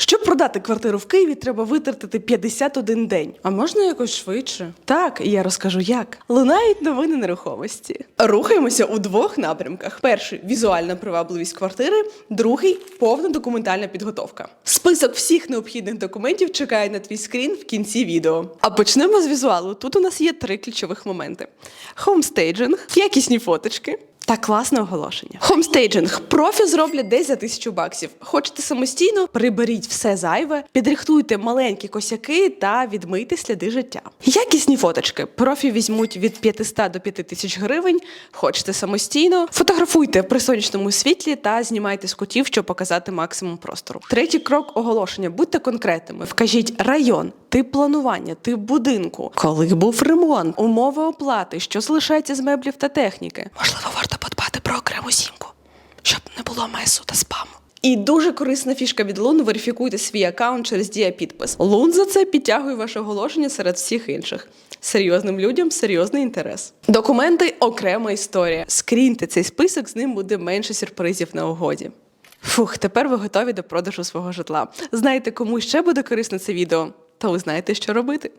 Щоб продати квартиру в Києві, треба витратити 51 день. А можна якось швидше? Так, і я розкажу як. Лунають новини нерухомості. Рухаємося у двох напрямках: перший візуальна привабливість квартири, другий повна документальна підготовка. Список всіх необхідних документів чекає на твій скрін в кінці відео. А почнемо з візуалу. Тут у нас є три ключових моменти: хоумстейджинг, якісні фоточки. Та класне оголошення. Хомстейджинг. Профі зроблять десь за тисячу баксів. Хочете самостійно? Приберіть все зайве, підрихтуйте маленькі косяки та відмийте сліди життя. Якісні фоточки. Профі візьмуть від 500 до 5000 гривень. Хочете самостійно? Фотографуйте при сонячному світлі та знімайте з кутів, щоб показати максимум простору. Третій крок оголошення. Будьте конкретними. Вкажіть район, тип планування, тип будинку, коли був ремонт, умови оплати, що залишається з меблів та техніки. Можливо, варто було месу та спаму. І дуже корисна фішка від Лун. Верифікуйте свій аккаунт через дія підпис. Лун за це підтягує ваше оголошення серед всіх інших. Серйозним людям серйозний інтерес. Документи окрема історія. Скріньте цей список, з ним буде менше сюрпризів на угоді. Фух, тепер ви готові до продажу свого житла. Знаєте, кому ще буде корисне це відео? То ви знаєте, що робити.